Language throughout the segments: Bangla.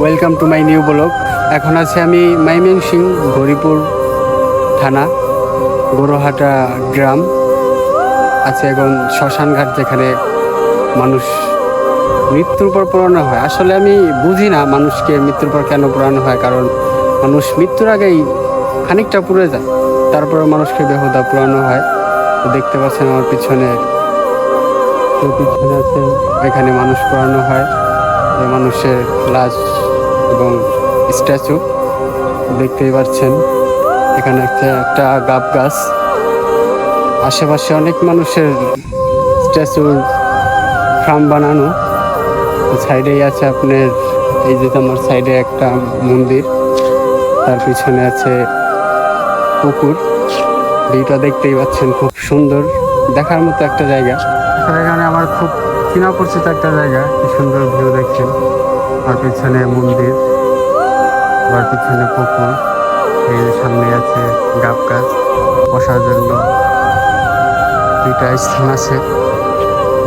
Welcome to my new blog এখন আছি আমি মাইমেনসিং গরিপুর থানা, গরুহাটা গ্রাম। আছে এখন শ্মশানঘাট যেখানে মানুষ মৃত্যুর পর পোড়ানো হয়। আসলে আমি বুঝি না মানুষকে মৃত্যুর পর কেন পোড়ানো হয়, কারণ মানুষ মৃত্যুর আগেই খানিকটা পুড়ে যায়। তারপরে মানুষকে বেহুদা পোড়ানো হয়। তো দেখতে পাচ্ছেন আমার পিছনে পিছনে আছে, এখানে মানুষ পোড়ানো হয়। মানুষের লাশ এবং স্ট্যাচু দেখতেই পাচ্ছেন। এখানে একটা গাব গাছ। আশেপাশে অনেক মানুষের স্ট্যাচুর ফার্ম বানানো। সাইডেই আছে আপনার, এই যে আমার সাইডে একটা মন্দির। তার পিছনে আছে পুকুর। ভিউটা দেখতেই পাচ্ছেন, খুব সুন্দর। দেখার মতো একটা জায়গা। এখানে আমার খুব চেনা পরিচিত একটা জায়গা, কি সুন্দর ভিউ দেখছেন। আর পিছনে মন্দির, আর পিছনে পুকুর এর সামনে আছে গাব গাছ, বসার জন্য দুইটা স্থান আছে।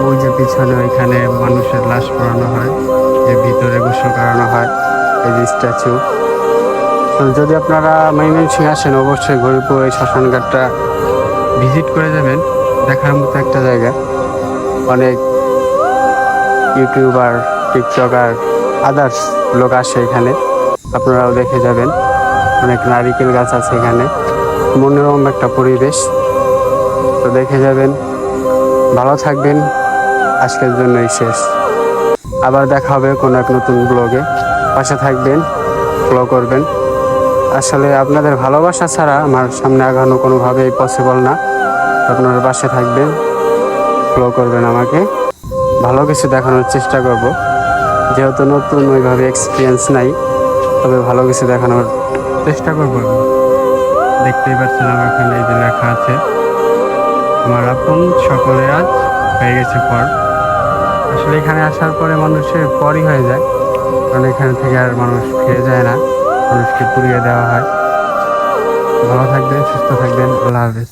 ওই যে পিছনে ওইখানে মানুষের লাশ পড়ানো হয় যে ভিতরে গোসল করানো হয়, এই যে স্ট্যাচু। তো যদি আপনারা ময়মনসিং আসেন, অবশ্যই গরিপুর এই শ্মশানঘাটটা ভিজিট করে যাবেন। দেখার মতো একটা জায়গা। অনেক ইউটিউবার, টিকটকার আদার্স লোক আসে এখানে। আপনারাও দেখে যাবেন। অনেক নারিকেল গাছ আছে এখানে। মনোরম একটা পরিবেশ। তো দেখে যাবেন। ভালো থাকবেন। আজকের জন্যই শেষ। আবার দেখা হবে কোনো এক নতুন ব্লগে পাশে থাকবেন ফলো করবেন। আসলে আপনাদের ভালোবাসা ছাড়া আমার সামনে আগানো কোনোভাবেই পসিবল না। আপনার পাশে থাকবেন ফলো করবেন আমাকে। ভালো কিছু দেখানোর চেষ্টা করব। যেহেতু নতুন ওইভাবে এক্সপিরিয়েন্স নাই, তবে ভালো কিছু দেখানোর চেষ্টা করব। দেখতেই পাচ্ছেন আমার এখানে এই যে লেখা আছে আমার আপন সকলে আজ হয়ে গেছে পর। আসলে এখানে আসার পরে মানুষের পরই হয়ে যায়, কারণ এখানে থেকে আর মানুষ ফিরে যায় না, মানুষকে পুড়িয়ে দেওয়া হয়। ভালো থাকবেন, সুস্থ থাকবেন, আল্লাহ হাফেজ।